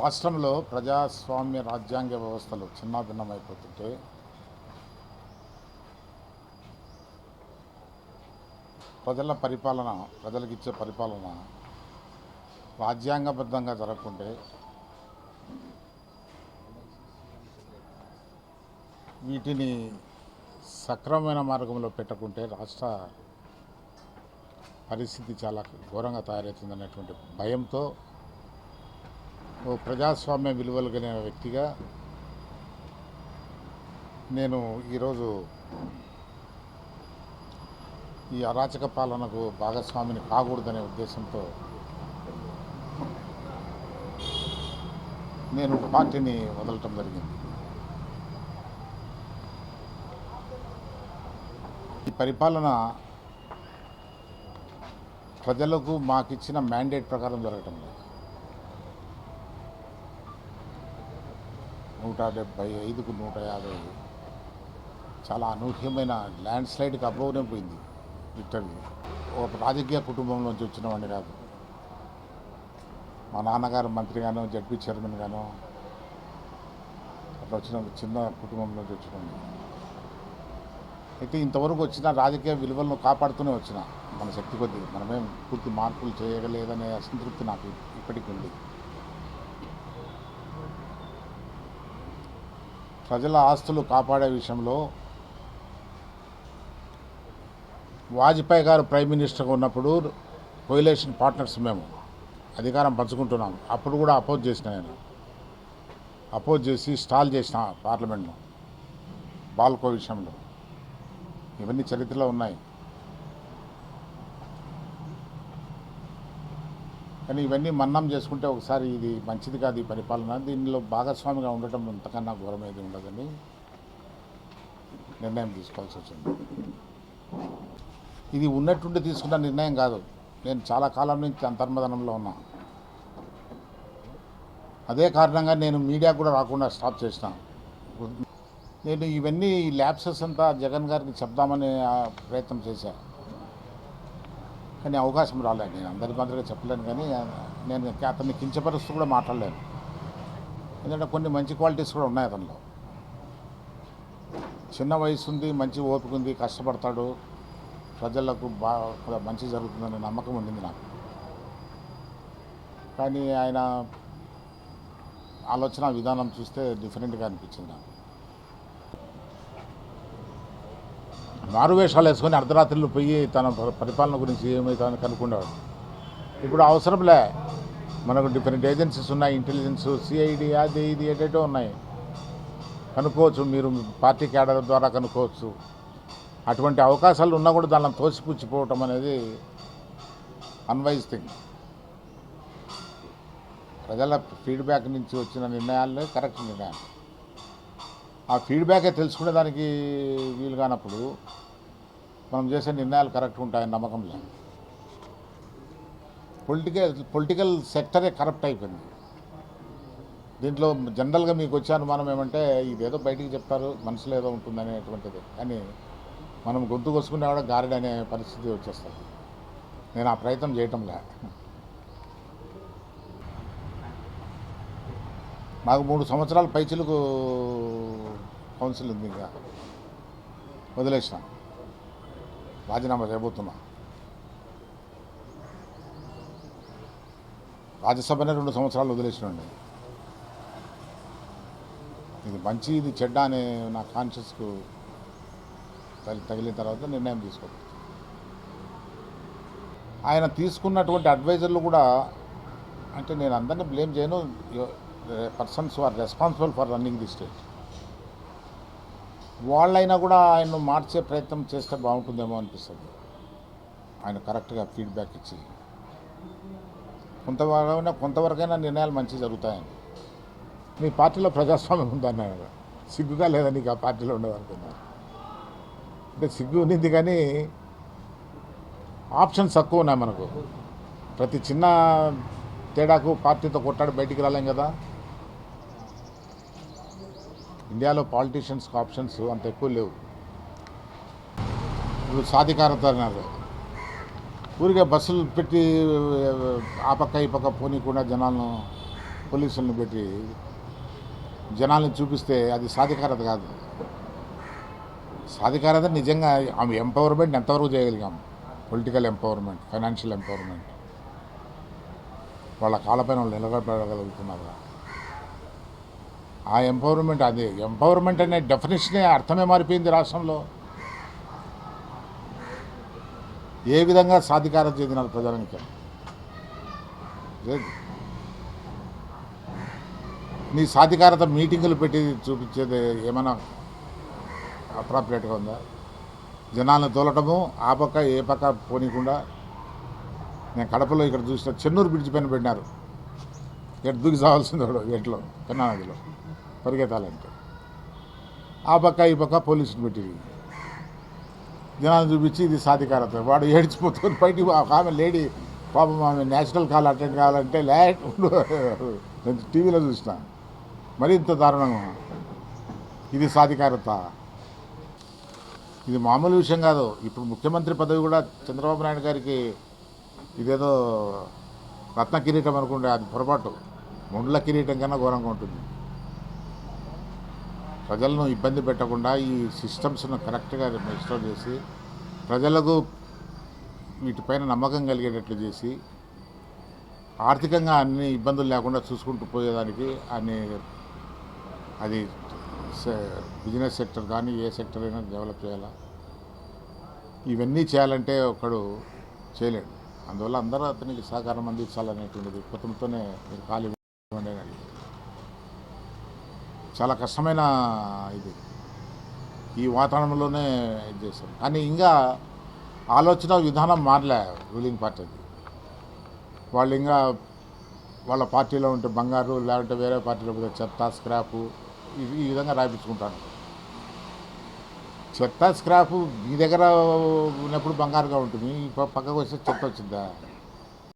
రాష్ట్రంలో ప్రజాస్వామ్య రాజ్యాంగ వ్యవస్థలు చిన్నాభిన్నమైపోతుంటే ప్రజల పరిపాలన ప్రజలకు ఇచ్చే పరిపాలన రాజ్యాంగబద్ధంగా జరగకుంటే వీటిని సక్రమమైన మార్గంలో పెట్టకుంటే రాష్ట్ర పరిస్థితి చాలా ఘోరంగా తయారవుతుందనేటువంటి భయంతో ఓ ప్రజాస్వామ్య విలువలు కలిగిన వ్యక్తిగా నేను ఈరోజు ఈ అరాచక పాలనకు భాగస్వామిని కాకూడదనే ఉద్దేశంతో నేను పార్టీని వదలటం జరిగింది. ఈ పరిపాలన ప్రజలకు మాకిచ్చిన మ్యాండేట్ ప్రకారం జరగటం లేదు. నూట డెబ్భై ఐదుకు నూట యాభై. చాలా అనూహ్యమైన ల్యాండ్ స్లైడ్కి అబ్బోనే పోయింది లిటరల్లీ ఒక రాజకీయ కుటుంబం నుంచి వచ్చిన వాడిని కాదు. మా నాన్నగారు మంత్రిగాను జడ్పీ చైర్మన్ గాను అట్లా వచ్చిన చిన్న కుటుంబం నుంచి వచ్చిన అయితే ఇంతవరకు వచ్చిన రాజకీయ విలువలను కాపాడుతూనే వచ్చిన మన శక్తి కొద్దీ. మనమేం పూర్తి మార్పులు చేయగలేదనే అసంతృప్తి నాకు ఇప్పటికీ ఉంది. ప్రజల ఆస్తులు కాపాడే విషయంలో వాజ్పేయి గారు ప్రైమ్ మినిస్టర్గా ఉన్నప్పుడు కోయిలేషన్ పార్ట్నర్స్ మేము అధికారం పంచుకుంటున్నాం. అప్పుడు కూడా అపోజ్ చేసిన నేను అపోజ్ చేసి స్టాల్ చేసిన పార్లమెంట్లో బాల్కో విషయంలో. ఇవన్నీ చరిత్రలో ఉన్నాయి. కానీ ఇవన్నీ మన్నం చేసుకుంటే ఒకసారి ఇది మంచిది కాదు ఈ పరిపాలన. దీనిలో భాగస్వామిగా ఉండటం ఇంతకన్నా ఘోరం ఏది ఉండదని నిర్ణయం తీసుకోవాల్సి వచ్చింది. ఇది ఉన్నట్టుండి తీసుకున్న నిర్ణయం కాదు. నేను చాలా కాలం నుంచి అంతర్మదనంలో ఉన్నా. అదే కారణంగా నేను మీడియా కూడా రాకుండా స్టాప్ చేసిన. నేను ఇవన్నీ ల్యాబ్సెస్ అంతా జగన్ గారికి చెప్దామని ప్రయత్నం చేశాను కానీ అవకాశం రాలేదు. నేను అందరి మాదిరిగా చెప్పలేను కానీ నేను అతన్ని కించపరుస్తూ కూడా మాట్లాడలేను. ఎందుకంటే కొన్ని మంచి క్వాలిటీస్ కూడా ఉన్నాయి అతనిలో. చిన్న వయసు ఉంది మంచి ఓపిక ఉంది కష్టపడతాడు. ప్రజలకు బాగా మంచి జరుగుతుందనే నమ్మకం ఉండింది నాకు. కానీ ఆయన ఆలోచన విధానం చూస్తే డిఫరెంట్గా అనిపించింది నాకు. మారువేషాలు వేసుకొని అర్ధరాత్రులు పోయి తన పరిపాలన గురించి ఏమవుతుందని కనుక్కున్నాడు ఇప్పుడు అవసరంలే మనకు డిఫరెంట్ ఏజెన్సీస్ ఉన్నాయి ఇంటెలిజెన్స్ సిఐడి అది ఇది ఏటేటో ఉన్నాయి. కనుక్కోవచ్చు మీరు పార్టీ క్యాడర్ ద్వారా కనుక్కోవచ్చు. అటువంటి అవకాశాలు ఉన్నా కూడా దానిని తోసిపుచ్చిపోవటం అనేది అన్వైజ్ థింగ్ ప్రజల ఫీడ్బ్యాక్ నుంచి వచ్చిన నిర్ణయాలే కరెక్ట్ నిర్ణయాలు. ఆ ఫీడ్బ్యాకే తెలుసుకునే దానికి వీలు కానప్పుడు మనం చేసే నిర్ణయాలు కరెక్ట్ ఉంటాయని నమ్మకం లేదు. పొలిటికల్ పొలిటికల్ సెక్టరే కరప్ట్ అయిపోయింది. దీంట్లో జనరల్గా మీకు వచ్చే అనుమానం ఏమంటే ఇదేదో బయటికి చెప్తారు మనసులో ఏదో ఉంటుంది అనేటువంటిది కానీ మనం గొంతు కోసుకునే కూడా గారెడ్ అనే పరిస్థితి వచ్చేస్తుంది. నేను ఆ ప్రయత్నం చేయటంలే నాకు మూడు సంవత్సరాల పైచిలకు కౌన్సిల్ ఉంది ఇంకా. వదిలేసిన. రాజీనామా చేయబోతున్నా. రాజ్యసభనే రెండు సంవత్సరాలు వదిలేసినండి. ఇది మంచి ఇది చెడ్డ అనే నా కాన్షియస్కు తగిలి తగిలిన తర్వాత నిర్ణయం తీసుకోవాలి ఆయన తీసుకున్నటువంటి అడ్వైజర్లు కూడా అంటే నేను అందరినీ బ్లేమ్ చేయను. Persons are responsible for running the state వాళ్ళైనా కూడా ఆయన మార్చే ప్రయత్నం చేస్తే బాగుంటుందేమో అనిపిస్తుంది. ఆయన కరెక్ట్గా ఫీడ్బ్యాక్ ఇచ్చి కొంతవరకైనా కొంతవరకైనా నిర్ణయాలు మంచి జరుగుతాయని. మీ పార్టీలో ప్రజాస్వామ్యం ఉందన్నారు సిగ్గుగా లేదా నీకు ఆ పార్టీలో ఉండదనుకున్నారు అంటే సిగ్గు ఉన్నింది కానీ ఆప్షన్స్ తక్కువ ఉన్నాయి మనకు. ప్రతి చిన్న తేడాకు పార్టీతో కొట్టాడు బయటికి రాలేం కదా. ఇండియాలో పాలిటీషియన్స్కి ఆప్షన్స్ అంత ఎక్కువ లేవు. ఇప్పుడు సాధికారత అన్నారు ఊరికే బస్సులు పెట్టి ఆ పక్క ఈ పక్క పోనీకుండా జనాలను పోలీసులను పెట్టి జనాలను చూపిస్తే అది సాధికారత కాదు. సాధికారత నిజంగా ఆమె ఎంపవర్మెంట్ ఎంతవరకు చేయగలిగాం? పొలిటికల్ ఎంపవర్మెంట్ ఫైనాన్షియల్ ఎంపవర్మెంట్ వాళ్ళ కాళ్ళపైన వాళ్ళు నిలబడగలుగుతున్నారు? ఆ ఎంపవర్మెంట్ అది. ఎంపవర్మెంట్ అనే డెఫినేషనే అర్థమే మారిపోయింది రాష్ట్రంలో. ఏ విధంగా సాధికారం చెందినారు ప్రజానికి నీ సాధికారత మీటింగులు పెట్టి చూపించేది ఏమైనా అప్రాప్రియేట్గా ఉందా? జనాలను తోలటము ఆ పక్క ఏ పక్క పోనీకుండా నేను కడపలో ఇక్కడ చూసిన చెన్నూరు బ్రిడ్జ్ పైన పెట్టినారు. ఇక్కడ దూకి చావాల్సింది ఎట్లో కన్నా నదిలో పరిగెత్తాలంటే. ఆ పక్క ఈ పక్క పోలీసులు పెట్టి జనాలు చూపించి ఇది సాధికారత వాడు ఏడ్చిపోతుంది బయటికి ఒక ఆమె లేడీ పాపం ఆమె నేషనల్ కాల్ అటెండ్ కావాలంటే లేట్ నేను టీవీలో చూసిన. మరి ఇంత దారుణంగా. ఇది సాధికారత ఇది మామూలు విషయం కాదు. ఇప్పుడు ముఖ్యమంత్రి పదవి కూడా చంద్రబాబు నాయుడు గారికి ఇదేదో రత్న కిరీటం అనుకుంటే అది పొరపాటు. ముండ్ల కిరీటం కన్నా ఘోరంగా ఉంటుంది. ప్రజలను ఇబ్బంది పెట్టకుండా ఈ సిస్టమ్స్ను కరెక్ట్గా ఇన్స్టాల్ చేసి ప్రజలకు వీటిపైన నమ్మకం కలిగేటట్లు చేసి ఆర్థికంగా అన్ని ఇబ్బందులు లేకుండా చూసుకుంటూ పోయేదానికి అన్ని అది సె- బిజినెస్ సెక్టర్ కానీ ఏ సెక్టర్ అయినా డెవలప్ చేయాలా? ఇవన్నీ చేయాలంటే ఒకడు చేయలేడు. అందువల్ల అందరూ అతనికి సహకారం అందించాలనేటువంటిది కుటుంబంతోనే మీరు ఖాళీ చాలా కష్టమైన ఇది. ఈ వాతావరణంలోనే ఇది చేశారు. కానీ ఇంకా ఆలోచన విధానం మారలే రూలింగ్ పార్టీది. వాళ్ళు ఇంకా వాళ్ళ పార్టీలో ఉంటే బంగారు లేదంటే వేరే పార్టీలో పోతే చెత్త స్క్రాపు ఈ విధంగా రాయించుకుంటాను చెత్త స్క్రాపు మీ దగ్గర ఉన్నప్పుడు బంగారుగా ఉంటుంది. పక్కకు వస్తే చెత్త వచ్చిందా